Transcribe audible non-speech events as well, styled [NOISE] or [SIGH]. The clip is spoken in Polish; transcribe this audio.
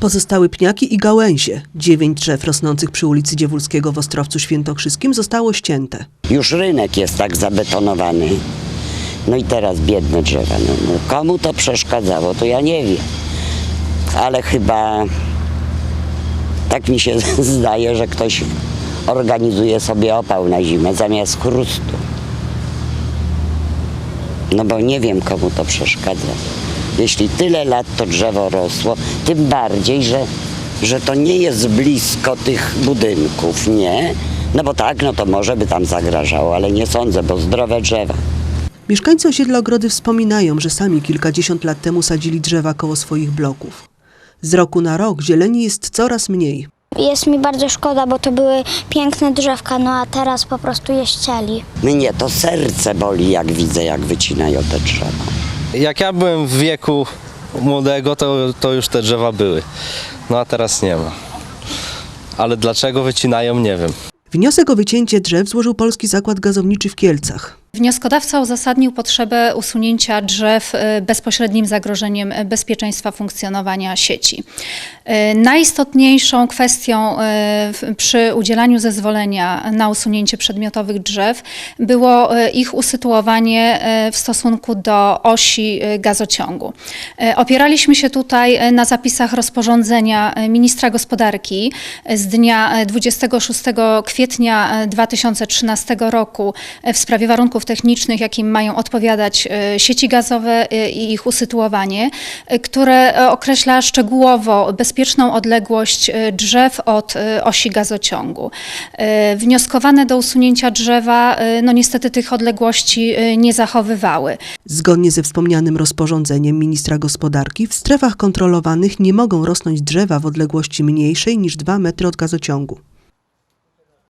Pozostały pniaki i gałęzie. Dziewięć drzew rosnących przy ulicy Dziewulskiego w Ostrowcu Świętokrzyskim zostało ścięte. Już rynek jest tak zabetonowany. No i teraz biedne drzewa. No, no, komu to przeszkadzało, to ja nie wiem. Ale chyba tak mi się [LAUGHS] zdaje, że ktoś organizuje sobie opał na zimę zamiast chrustu. No bo nie wiem, komu to przeszkadza. Jeśli tyle lat to drzewo rosło, tym bardziej, że, że to nie jest blisko tych budynków, nie? No bo tak, no to może by tam zagrażało, ale nie sądzę, bo zdrowe drzewa. Mieszkańcy osiedla Ogrody wspominają, że sami kilkadziesiąt lat temu sadzili drzewa koło swoich bloków. Z roku na rok zieleni jest coraz mniej. Jest mi bardzo szkoda, bo to były piękne drzewka, no a teraz po prostu je ścieli. Mnie to serce boli, jak widzę, jak wycinają te drzewa. Jak ja byłem w wieku młodego, to, to już te drzewa były. No a teraz nie ma. Ale dlaczego wycinają, nie wiem. Wniosek o wycięcie drzew złożył Polski Zakład Gazowniczy w Kielcach. Wnioskodawca uzasadnił potrzebę usunięcia drzew y, bezpośrednim zagrożeniem bezpieczeństwa funkcjonowania sieci. Y, Najistotniejszą kwestią y, przy udzielaniu zezwolenia na usunięcie przedmiotowych drzew było ich usytuowanie w stosunku do osi gazociągu. Opieraliśmy się tutaj na zapisach rozporządzenia ministra gospodarki z dnia y, 26 kwietnia y, 2013 roku w sprawie warunków technicznych, jakim mają odpowiadać y, sieci gazowe y, i ich usytuowanie, y, które określa szczegółowo bezpieczną odległość drzew od osi gazociągu. Wnioskowane do usunięcia drzewa, no niestety tych odległości nie zachowywały. Zgodnie ze wspomnianym rozporządzeniem ministra gospodarki, w strefach kontrolowanych nie mogą rosnąć drzewa w odległości mniejszej niż 2 metry od gazociągu.